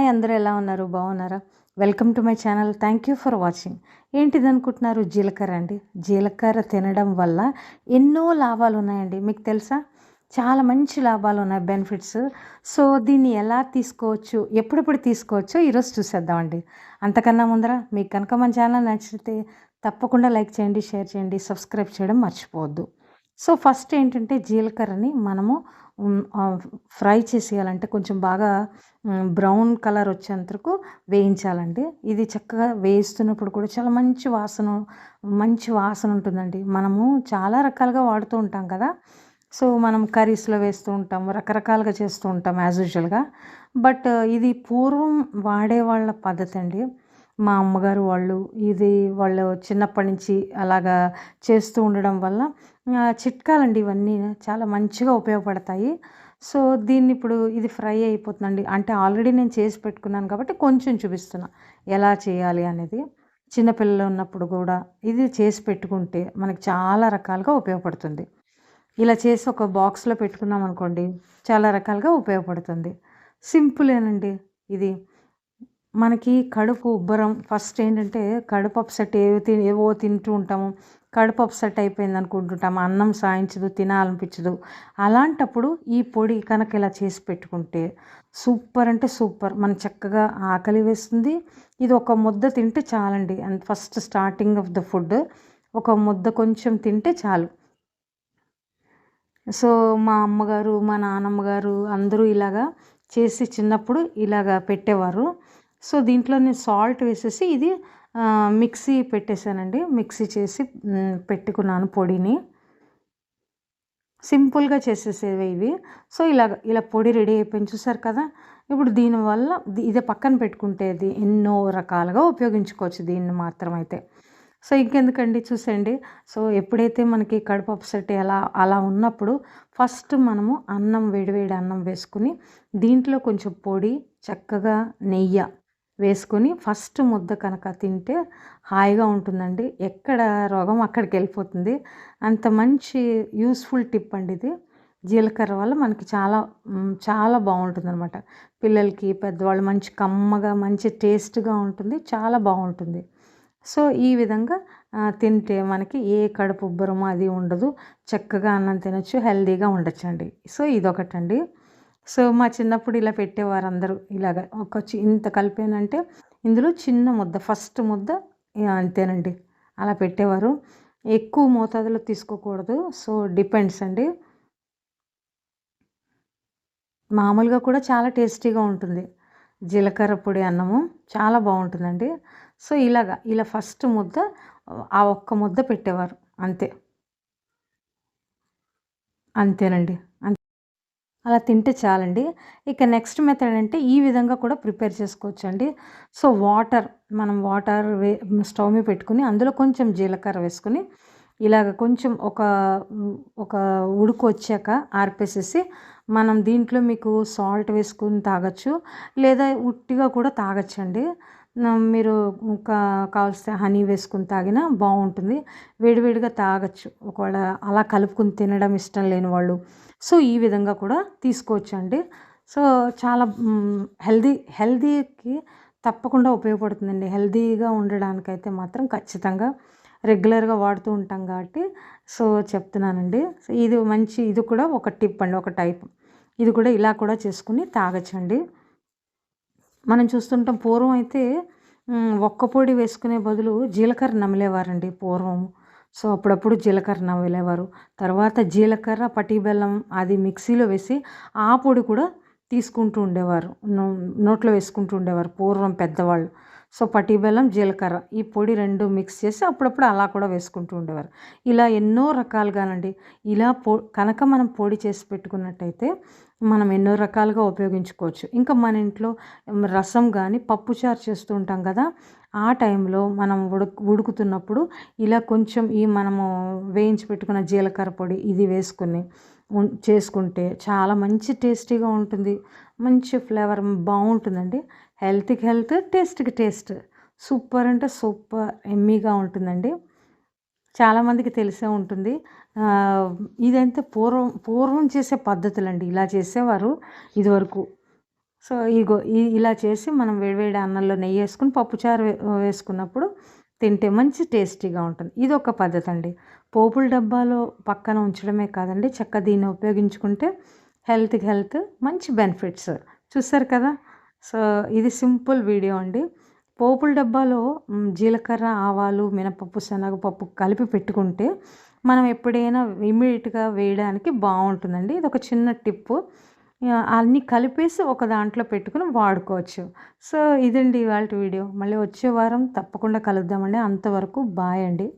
Hi అందరూ ఎలా ఉన్నారు? బాగున్నారా? Welcome to my channel. Thank you for watching. ఏంటిది అనుకుంటున్నారు జీలకర్ర అండి. జీలకర్ర తినడం వల్ల ఎన్నో లాభాలు ఉన్నాయండి. మీకు తెలుసా? చాలా మంచి లాభాలు ఉన్నాయి బెనిఫిట్స్. సో దీన్ని ఎలా తీసుకోవచ్చు? ఎప్పుడెప్పుడు తీసుకోవచ్చో ఈరోజు చూసేద్దామండి. అంతకన్నా ముందర మీకు కనుక మన ఛానల్ నచ్చితే తప్పకుండా లైక్ చేయండి షేర్ చేయండి సబ్స్క్రైబ్ చేయడం మర్చిపోవద్దు. సో ఫస్ట్ ఏంటంటే జీలకర్రని మనము ఫ్రై చేసేయాలంటే కొంచెం బాగా బ్రౌన్ కలర్ వచ్చేంతకు వేయించాలండి. ఇది చక్కగా వేయిస్తున్నప్పుడు కూడా చాలా మంచి వాసన మంచి వాసన ఉంటుందండి. మనము చాలా రకాలుగా వాడుతూ ఉంటాం కదా. సో మనం కర్రీస్లో వేస్తూ ఉంటాం రకరకాలుగా చేస్తూ ఉంటాం యాజ్ యూజువల్గా బట్ ఇది పూర్వం వాడే వాళ్ళ పద్ధతి అండి. మా అమ్మగారు వాళ్ళు ఇది వాళ్ళు చిన్నప్పటి నుంచి అలాగా చేస్తూ ఉండడం వల్ల చిట్కాలండి ఇవన్నీ. చాలా మంచిగా ఉపయోగపడతాయి. సో దీన్ని ఇప్పుడు ఇది ఫ్రై అయిపోతుందండి. అంటే ఆల్రెడీ నేను చేసి పెట్టుకున్నాను కాబట్టి కొంచెం చూపిస్తున్నా ఎలా చేయాలి అనేది. చిన్నపిల్లలు ఉన్నప్పుడు కూడా ఇది చేసి పెట్టుకుంటే మనకి చాలా రకాలుగా ఉపయోగపడుతుంది. ఇలా చేసి ఒక బాక్స్లో పెట్టుకున్నాం అనుకోండి చాలా రకాలుగా ఉపయోగపడుతుంది. సింపులేనండి ఇది. మనకి కడుపు ఉబ్బరం. ఫస్ట్ ఏంటంటే కడుపు అప్సెట్ ఏవో తిని ఏవో తింటూ ఉంటాము. కడుపు అప్సెట్ అయిపోయింది అనుకుంటుంటాము. అన్నం సాయించదు తినాలనిపించదు. అలాంటప్పుడు ఈ పొడి కనుక ఇలా చేసి పెట్టుకుంటే సూపర్ అంటే సూపర్. మనం చక్కగా ఆకలి వేస్తుంది. ఇది ఒక ముద్ద తింటే చాలండి. And first starting of the food ఒక ముద్ద కొంచెం తింటే చాలు. సో మా అమ్మగారు మా నాన్నమ్మగారు అందరూ ఇలాగా చేసి చిన్నప్పుడు ఇలాగా పెట్టేవారు. సో దీంట్లో నేను సాల్ట్ వేసేసి ఇది మిక్సీ పెట్టేశానండి. మిక్సీ చేసి పెట్టుకున్నాను పొడిని. సింపుల్గా చేసేసేవి ఇవి. సో ఇలా ఇలా పొడి రెడీ అయిపోయింది చూసారు కదా? ఇప్పుడు దీనివల్ల ఇదే పక్కన పెట్టుకుంటేది ఎన్నో రకాలుగా ఉపయోగించుకోవచ్చు దీన్ని మాత్రం అయితే సో ఇంకెందుకండి చూసండి సో ఎప్పుడైతే మనకి కడుపు అప్సెట్ ఎలా అలా ఉన్నప్పుడు ఫస్ట్ మనము అన్నం వేడివేడి అన్నం వేసుకుని దీంట్లో కొంచెం పొడి చక్కగా నెయ్యి వేసుకొని ఫస్ట్ ముద్ద కనుక తింటే హాయిగా ఉంటుందండి. ఎక్కడ రోగం అక్కడికి వెళ్ళిపోతుంది. అంత మంచి యూస్ఫుల్ టిప్ అండి ఇది. జీలకర్ర వల్ల మనకి చాలా చాలా బాగుంటుంది అనమాట పిల్లలకి పెద్దవాళ్ళు మంచి కమ్మగా మంచి టేస్ట్గా ఉంటుంది. చాలా బాగుంటుంది. సో ఈ విధంగా తింటే మనకి ఏ కడుపు ఉబ్బరం అది ఉండదు. చక్కగా అన్నం తినొచ్చు హెల్దీగా ఉండొచ్చండి. సో ఇదొకటండి. సో మా చిన్నప్పుడు ఇలా పెట్టేవారు అందరూ ఇలాగ. ఒక ఇంత కలిపానంటే ఇందులో చిన్న ముద్ద ఫస్ట్ ముద్ద అంతేనండి. అలా పెట్టేవారు. ఎక్కువ మోతాదులో తీసుకోకూడదు. సో డిపెండ్స్ అండి. మామూలుగా కూడా చాలా టేస్టీగా ఉంటుంది. జీలకర్ర పొడి అన్నము చాలా బాగుంటుందండి. సో ఇలాగా ఇలా ఫస్ట్ ముద్ద ఆ ఒక్క ముద్ద పెట్టేవారు. అంతే. అంతేనండి. అంతే అలా తింటే చాలండి. ఇక నెక్స్ట్ మెథడ్ అంటే ఈ విధంగా కూడా ప్రిపేర్ చేసుకోవచ్చు అండి సో వాటర్ మనం వాటర్ వే స్టవ్ మీద పెట్టుకుని అందులో కొంచెం జీలకర్ర వేసుకుని ఇలాగ కొంచెం ఒక ఒక ఉడుకు వచ్చాక ఆర్పేసేసి మనం దీంట్లో మీకు సాల్ట్ వేసుకుని తాగొచ్చు లేదా ఉట్టిగా కూడా తాగొచ్చండి. మీరు ఇంకా కావలిస్తే హనీ వేసుకుని తాగినా బాగుంటుంది. వేడివేడిగా తాగొచ్చు. ఒకవేళ అలా కలుపుకుని తినడం ఇష్టం లేని వాళ్ళు. సో ఈ విధంగా కూడా తీసుకోవచ్చు అండి సో చాలా హెల్దీ హెల్దీకి తప్పకుండా ఉపయోగపడుతుందండి. హెల్దీగా ఉండడానికైతే మాత్రం ఖచ్చితంగా రెగ్యులర్గా వాడుతూ ఉంటాం కాబట్టి సో చెప్తున్నానండి. సో ఇది మంచి ఇది కూడా ఒక టిప్ అండి ఒక టైప్. ఇది కూడా ఇలా కూడా చేసుకుని తాగొచ్చండి. మనం చూస్తుంటాం పూర్వం అయితే ఒక్క పొడి వేసుకునే బదులు జీలకర్ర నమిలేవారండి పూర్వం. సో అప్పుడప్పుడు జీలకర్ర నమిలేవారు. తర్వాత జీలకర్ర పట్టి బెల్లం అది మిక్సీలో వేసి ఆ పొడి కూడా తీసుకుంటూ ఉండేవారు. నో- నోట్లో వేసుకుంటూ ఉండేవారు పూర్వం పెద్దవాళ్ళు. సో పటీబెల్లం బెల్లం జీలకర్ర ఈ పొడి రెండు మిక్స్ చేసి అప్పుడప్పుడు అలా కూడా వేసుకుంటూ ఉండేవారు. ఇలా ఎన్నో రకాలుగానండి. ఇలా పొ కనుక మనం పొడి చేసి పెట్టుకున్నట్టయితే మనం ఎన్నో రకాలుగా ఉపయోగించుకోవచ్చు. ఇంకా మన ఇంట్లో రసం కానీ పప్పుచారు చేస్తూ ఉంటాం కదా ఆ టైంలో మనం ఉడుకు ఉడుకుతున్నప్పుడు ఇలా కొంచెం ఈ మనము వేయించి పెట్టుకున్న జీలకర్ర పొడి ఇది వేసుకుని చేసుకుంటే చాలా మంచి టేస్టీగా ఉంటుంది. మంచి ఫ్లేవర్ బాగుంటుందండి. హెల్త్కి హెల్త్ టేస్ట్కి టేస్ట్. సూపర్ అంటే సూపర్ ఎమ్మీగా ఉంటుందండి. చాలామందికి తెలిసే ఉంటుంది. ఇదైతే ఇదంతా పూర్వం పూర్వం చేసే పద్ధతులండి. ఇలా చేసేవారు ఇదివరకు. సో ఇగో ఇలా చేసి మనం వేడివేడి అన్నంలో నెయ్యి వేసుకుని పప్పుచారు వేసుకున్నప్పుడు తింటే మంచి టేస్టీగా ఉంటుంది. ఇది ఒక పద్ధతి అండి పోపుల డబ్బాలో పక్కన ఉంచడమే కాదండి. చక్క దీన్ని ఉపయోగించుకుంటే హెల్త్కి హెల్త్ మంచి బెనిఫిట్స్. చూస్తారు కదా? సో ఇది సింపుల్ వీడియో అండి. పోపుల డబ్బాలో జీలకర్ర ఆవాలు మినపప్పు శనగపప్పు కలిపి పెట్టుకుంటే మనం ఎప్పుడైనా ఇమీడియట్గా వేయడానికి బాగుంటుందండి ఇది ఒక చిన్న టిప్పు. అన్నీ కలిపేసి ఒక దాంట్లో పెట్టుకుని వాడుకోవచ్చు. సో ఇదండి ఇవాళ వీడియో. మళ్ళీ వచ్చే వారం తప్పకుండా కలుద్దామండి. అంతవరకు బాయ్ అండి.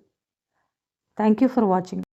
Thank you for watching.